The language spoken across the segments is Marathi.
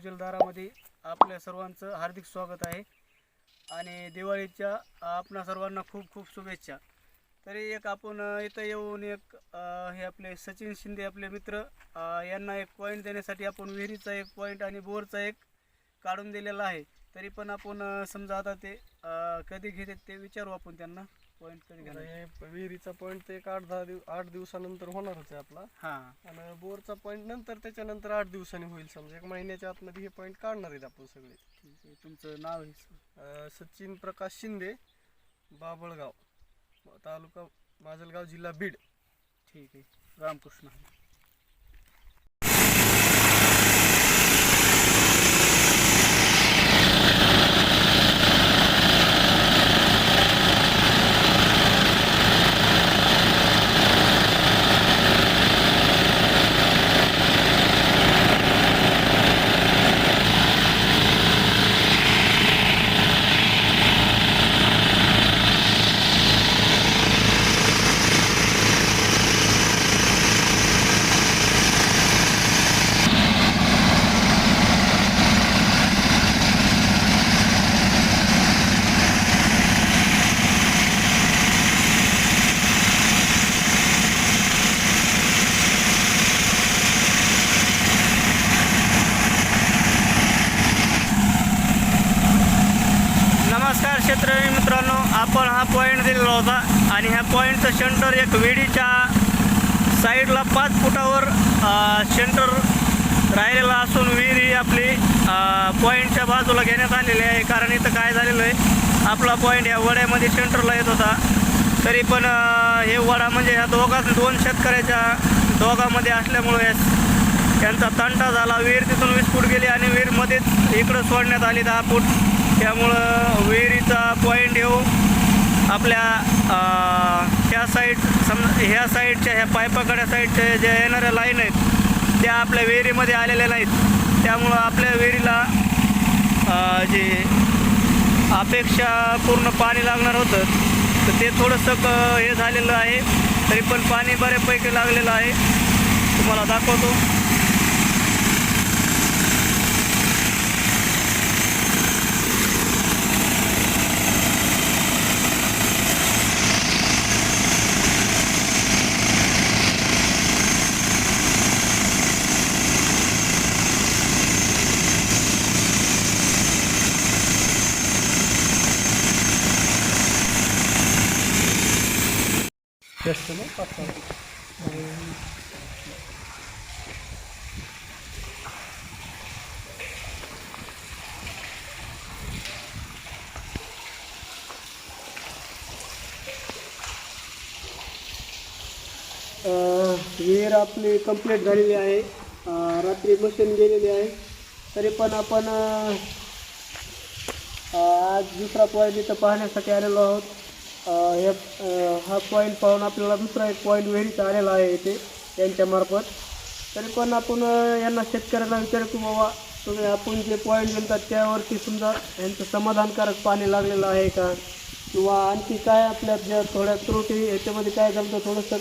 फौजलदारामध्ये आपल्या सर्वांचं हार्दिक स्वागत आहे. आणि दिवाळीच्या आपणा सर्वांना खूप खूप शुभेच्छा. तरी एक आपण इथं येऊन एक हे आपले सचिन शिंदे आपले मित्र यांना एक पॉईंट देण्यासाठी आपण विहिरीचा एक पॉईंट आणि बोरचा एक काढून दिलेला आहे. तरी पण आपण समजा आता ते कधी घेतात ते विचारू आपण त्यांना. पॉईंट कधी हे विहिरीचा पॉईंट ते एक आठ दहा दिव आठ दिवसानंतर होणारच आहे आपला. हां. आणि बोरचा पॉईंट नंतर त्याच्यानंतर आठ दिवसांनी होईल समजा. एक महिन्याच्या आतमध्ये हे पॉईंट काढणार आहेत आपण सगळे. ठीक आहे. तुमचं नाव आहे अं, सचिन प्रकाश शिंदे बाबळगाव तालुका माजलगाव जिल्हा बीड. ठीक आहे. रामकृष्ण हरी. शेतकरी मित्रांनो आपण हा पॉईंट दिलेला होता आणि ह्या पॉईंटचं सेंटर एक वेडीच्या साईडला पाच फुटावर सेंटर राहिलेला असून विहीर ही आपली पॉईंटच्या बाजूला घेण्यात आलेली आहे. कारण इथं काय झालेलं आहे आपला पॉईंट ह्या वड्यामध्ये सेंटरला येत होता. तरी पण हे वडा म्हणजे ह्या दोघा दोन शेतकऱ्याच्या दोघामध्ये असल्यामुळे त्यांचा तंटा झाला. विहीर तिथून वीस फूट गेली आणि विहीरमध्येच इकडं सोडण्यात आली दहा फूट. त्यामुळं आपल्या ह्या साईड समजा ह्या साईडच्या ह्या पायपाकड्या साईडच्या ज्या येणाऱ्या लाईन आहेत त्या आपल्या विहिरीमध्ये आलेल्या नाहीत. त्यामुळं आपल्या विहिरीला जे अपेक्षा पूर्ण पाणी लागणार होतं तर ते थोडंसं क हे झालेलं आहे. तरी पण पाणी बऱ्यापैकी लागलेलं आहे. तुम्हाला दाखवतो. जास्त ना पाच विहीर आपली कंप्लीट झालेली आहे. रात्री मशीन गेलेली आहे. तरी पण आपण आज दुसरा पॉईंट इथं पाहण्यासाठी आलेलो आहोत. हे हा पॉईंट पाहून आपल्याला दुसरा एक पॉईंट विहिरीचा आलेला आहे इथे यांच्यामार्फत तरी पण आपण यांना शेतकऱ्यांना विचारू की बाबा तुम्ही आपण जे पॉईंट म्हणतात त्यावरती समजा यांचं समाधानकारक पाणी लागलेलं आहे का? किंवा आणखी काय आपल्या ज्या थोड्या त्रुटी याच्यामध्ये काय झालं तर थोडंसं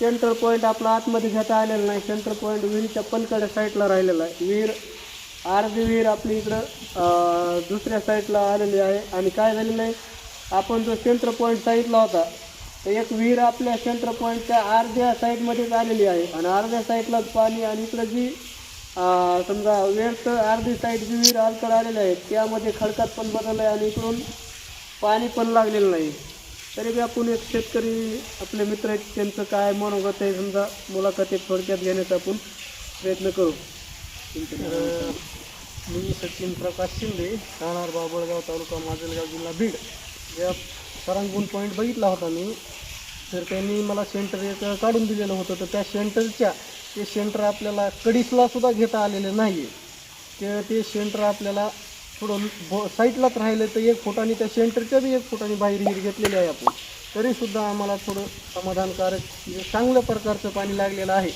सेंट्रल पॉईंट आपला आतमध्ये घेता आलेला नाही. सेंट्रल पॉईंट विहिरीच्या पलीकडे साईडला राहिलेला आहे. विहीर अर्धी विहीर आपली इकडं दुसऱ्या साईडला आलेली आहे. आणि काय झालेलं आहे? आपण जो सेंटर पॉईंट साईडला होता तर एक विहीर आपल्या सेंटर पॉईंटच्या अर्ध्या साईडमध्येच आलेली आहे. आणि अर्ध्या साईडलाच पाणी आणि इकडं जी समजा वेस्ट अर्धी साईड जी विहीर अलीकडे आलेली आहे त्यामध्ये खडकात पण बदल आहे आणि इकडून पाणी पण लागलेलं नाही. तरी बी आपण एक शेतकरी आपले मित्र आहेत त्यांचं काय मनोगत आहे समजा मुलाखत एक थोडक्यात घेण्याचा आपण प्रयत्न करू. मी सचिन प्रकाश शिंदे राहणार बाबळगाव तालुका माजलगाव जिल्हा बीड. या सरांगून पॉईंट बघितला होता मी. तर त्यांनी मला सेंटर एक काढून दिलेलं होतं. तर त्या सेंटरच्या ते सेंटर आपल्याला कडीसला सुद्धा घेता आलेलं नाही आहे ते ते सेंटर आपल्याला थोडं बो साईडलाच राहिलं तर एक फुटाने त्या सेंटरच्या बी एक फुटाने बाहेर हिर घेतलेली आहे आपण. तरीसुद्धा आम्हाला थोडं समाधानकारक म्हणजे चांगल्या प्रकारचं पाणी लागलेलं आहे.